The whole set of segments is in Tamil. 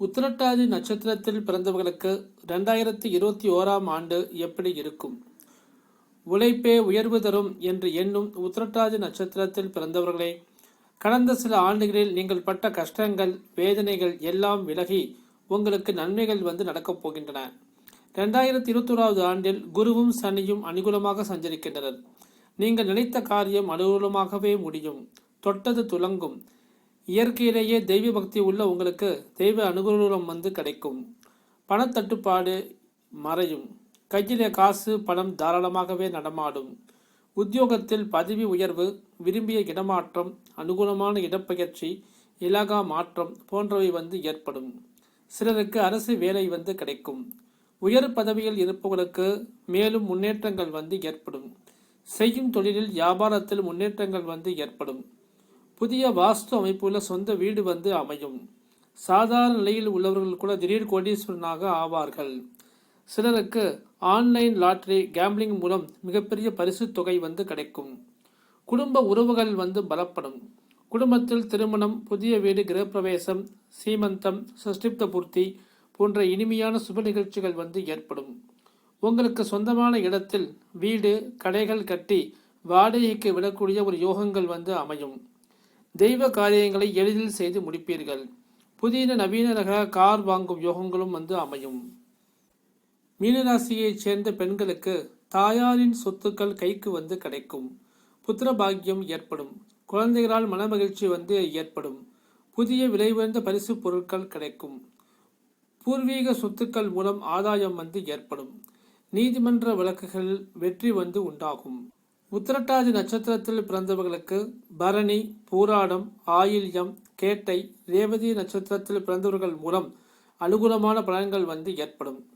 உத்திரட்டாதி நட்சத்திரத்தில் பிறந்தவர்களுக்கு ரெண்டாயிரத்தி இருபத்தி ஓராம் ஆண்டு எப்படி இருக்கும்? உழைப்பே உயர்வு தரும் என்று எண்ணும் உத்திரட்டாதி நட்சத்திரத்தில் பிறந்தவர்களே கடந்த சில ஆண்டுகளில் நீங்கள் பட்ட கஷ்டங்கள் வேதனைகள் எல்லாம் விலகி உங்களுக்கு நன்மைகள் வந்து நடக்கப் போகின்றன. ரெண்டாயிரத்தி இருபத்தோராவது ஆண்டில் குருவும் சனியும் அனுகூலமாக சஞ்சரிக்கின்றனர். நீங்கள் நினைத்த காரியம் அனுகூலமாகவே முடியும். தொட்டது துலங்கும் இயற்கையிலேயே தெய்வ பக்தி உள்ள உங்களுக்கு தெய்வ அனுகூலம் வந்து கிடைக்கும். பணத்தட்டுப்பாடு மறையும். கையிலே காசு பணம் தாராளமாகவே நடமாடும். உத்தியோகத்தில் பதவி உயர்வு விரும்பிய இடமாற்றம் அனுகூலமான இடப்பெயர்ச்சி இலாகா மாற்றம் போன்றவை வந்து ஏற்படும். சிலருக்கு அரசு வேலை வந்து கிடைக்கும். உயர் பதவியில் இருப்பவர்களுக்கு மேலும் முன்னேற்றங்கள் வந்து ஏற்படும். செய்யும் தொழிலில் வியாபாரத்தில் முன்னேற்றங்கள் வந்து ஏற்படும். புதிய வாஸ்து அமைப்புள்ள சொந்த வீடு வந்து அமையும். சாதாரண நிலையில் உள்ளவர்கள் கூட திடீர் கோடீஸ்வரனாக ஆவார்கள். சிலருக்கு ஆன்லைன் லாட்டரி கேம்பிளிங் மூலம் மிகப்பெரிய பரிசு தொகை வந்து கிடைக்கும். குடும்ப உறவுகள் வந்து பலப்படும். குடும்பத்தில் திருமணம் புதிய வீடு கிரகப்பிரவேசம் சீமந்தம் சஷ்டிப்த பூர்த்தி போன்ற இனிமையான சுப நிகழ்ச்சிகள் வந்து ஏற்படும். உங்களுக்கு சொந்தமான இடத்தில் வீடு கடைகள் கட்டி வாடகைக்கு விடக்கூடிய ஒரு யோகங்கள் வந்து அமையும். தெய்வ காரியங்களை எளிதில் செய்து முடிப்பீர்கள். புதிய நவீன ரக கார் வாங்கும் யோகங்களும் வந்து அமையும். மீனராசியைச் சேர்ந்த பெண்களுக்கு தாயாரின் சொத்துக்கள் கைக்கு வந்து கிடைக்கும். புத்திர பாக்கியம் ஏற்படும். குழந்தைகளால் மனமகிழ்ச்சி வந்து ஏற்படும். புதிய விலை உயர்ந்த பரிசு பொருட்கள் கிடைக்கும். பூர்வீக சொத்துக்கள் மூலம் ஆதாயம் வந்து ஏற்படும். நீதிமன்ற வழக்குகள் வெற்றி வந்து உண்டாகும். உத்திரட்டாதி நட்சத்திரத்தில் பிறந்தவர்களுக்கு பரணி பூராடம் ஆயில்யம் கேட்டை ரேவதி நட்சத்திரத்தில் பிறந்தவர்கள் மூலம் அனுகூலமான பலன்கள் வந்து ஏற்படும்.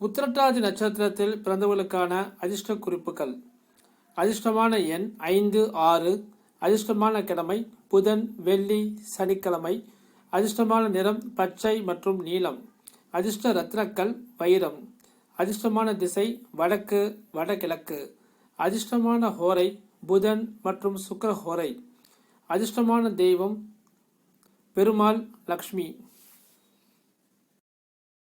உத்திரட்டாதி நட்சத்திரத்தில் பிறந்தவர்களுக்கான அதிர்ஷ்ட குறிப்புகள். அதிர்ஷ்டமான எண் ஐந்து ஆறு. அதிர்ஷ்டமான கிழமை புதன் வெள்ளி சனிக்கிழமை. அதிர்ஷ்டமான நிறம் பச்சை மற்றும் நீலம். அதிர்ஷ்ட ரத்னக்கல் வைரம். அதிர்ஷ்டமான திசை வடக்கு வடகிழக்கு. அதிர்ஷ்டமான ஹோரை புதன் மற்றும் சுக்கர ஹோரை. அதிர்ஷ்டமான தெய்வம் பெருமாள் லக்ஷ்மி.